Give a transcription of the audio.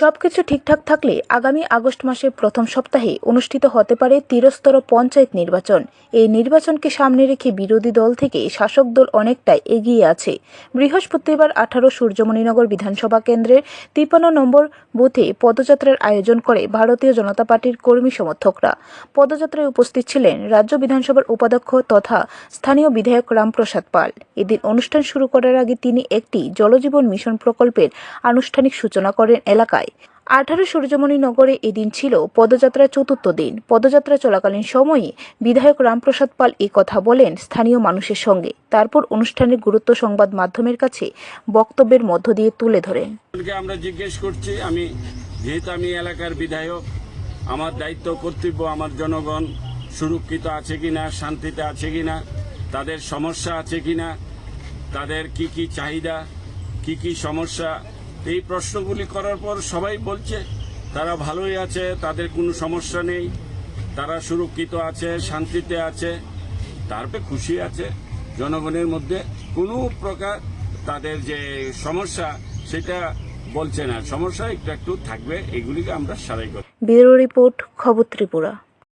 সবকিছু ঠিকঠাক থাকলে আগামী আগস্ট মাসের প্রথম সপ্তাহে অনুষ্ঠিত হতে পারে তিরস্তর পঞ্চায়েত নির্বাচন। এই নির্বাচনকে সামনে রেখে বিরোধী দল থেকে শাসক দল অনেকটাই এগিয়ে আছে। বৃহস্পতিবার আঠারো সূর্যমণিনগর বিধানসভা কেন্দ্রের তিপ্পান্ন নম্বর বুথে পদযাত্রার আয়োজন করে ভারতীয় জনতা পার্টির কর্মী সমর্থকরা। পদযাত্রায় উপস্থিত ছিলেন রাজ্য বিধানসভার উপাধ্যক্ষ তথা স্থানীয় বিধায়ক রামপ্রসাদ পাল। এদিন অনুষ্ঠান শুরু করার আগে তিনি একটি জলজীবন মিশন প্রকল্পের আনুষ্ঠানিক সূচনা করেন এলাকায়। আঠারো সূর্যমণি নগরে এদিন ছিল পদযাত্রার চতুর্থ দিন। পদযাত্রা চলাকালীন সময়ে বিধায়ক রামপ্রসাদ পাল এ কথা বলেন স্থানীয় মানুষের সঙ্গে। তারপর অনুষ্ঠানের গুরুত্ব সংবাদ মাধ্যমের কাছে বক্তব্যের মধ্য দিয়ে তুলে ধরেন। আমরা জিজ্ঞেস করছি, আমি যেহেতু আমি এলাকার বিধায়ক, আমার দায়িত্ব, কর্তব্য আমার জনগণ সুরক্ষিত আছে কিনা, শান্তিতে আছে কিনা, তাদের সমস্যা আছে কিনা, তাদের কি কি চাহিদা, কি কি সমস্যা এই প্রশ্নগুলি করার পর সবাই বলছে, তারা ভালোই আছে, তাদের কোনো সমস্যা নেই, তারা সুরক্ষিত আছে, শান্তিতে আছে, তারপরে খুশি আছে। জনগণের মধ্যে কোনো প্রকার তাদের যে সমস্যা, সেটা বলছে না। সমস্যা একটু একটু থাকবে, এগুলিকে আমরা সারাই করি। ব্যুরো রিপোর্ট, খবর ত্রিপুরা।